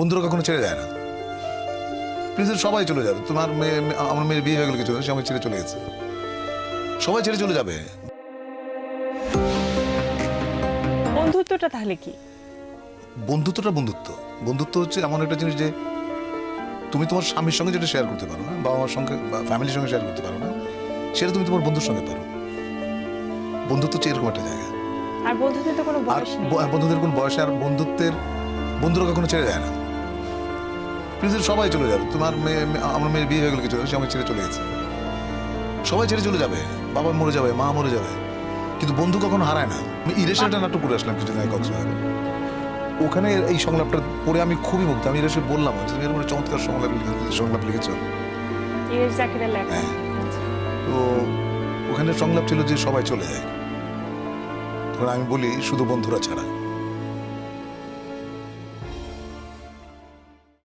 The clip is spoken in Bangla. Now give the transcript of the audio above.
বন্ধুরা কখনো ছেড়ে যায় না। পৃথিবীর সবাই চলে যাবে। তোমার মেয়ে আমার মেয়ের বিয়ে হয়ে গেল কিছু সে আমাকে ছেড়ে চলে গেছে। সবাই ছেড়ে চলে যাবে। বন্ধুত্বটা তাহলে কি? বন্ধুত্বটা বন্ধুত্ব। বন্ধুত্ব হচ্ছে এমন একটা জিনিস যে তুমি তোমার স্বামীর সঙ্গে যেটা শেয়ার করতে পারো না বাবা মার সঙ্গে বা ফ্যামিলির সঙ্গে শেয়ার করতে পারো না সেটা তুমি তোমার বন্ধুর সঙ্গে পারো। বন্ধুত্ব হচ্ছে এরকম একটা জায়গা। আর বন্ধুত্বের তো কোনো বয়স নেই। বন্ধুদের কোন বয়সে আর বন্ধুত্বের বন্ধুরা কখনো ছেড়ে যায় না। পৃথিবীর সবাই চলে যাবে। তোমার মেয়ে আমার মেয়ের বিয়ে হয়ে গেল কিছু সে আমাকে ছেড়ে চলে গেছে। সবাই ছেড়ে চলে যাবে। বাবা মরে যাবে মা মরে যাবে। কিন্তু বন্ধু কখনো হারায় না। আমি ইরেশাটা নাটক করে আসলাম কিছুদিন আগে কক্সবাজারে। ওখানে এই সংলাপটা পড়ে আমি খুবই মুগ্ধ। আমি ইরেশে বললাম যে তুমি এরকম চমৎকার সংলাপ সংলাপ লিখেছ। হ্যাঁ। তো ওখানে সংলাপ ছিল যে সবাই চলে যায়। তখন আমি বলি শুধু বন্ধুরা ছাড়া।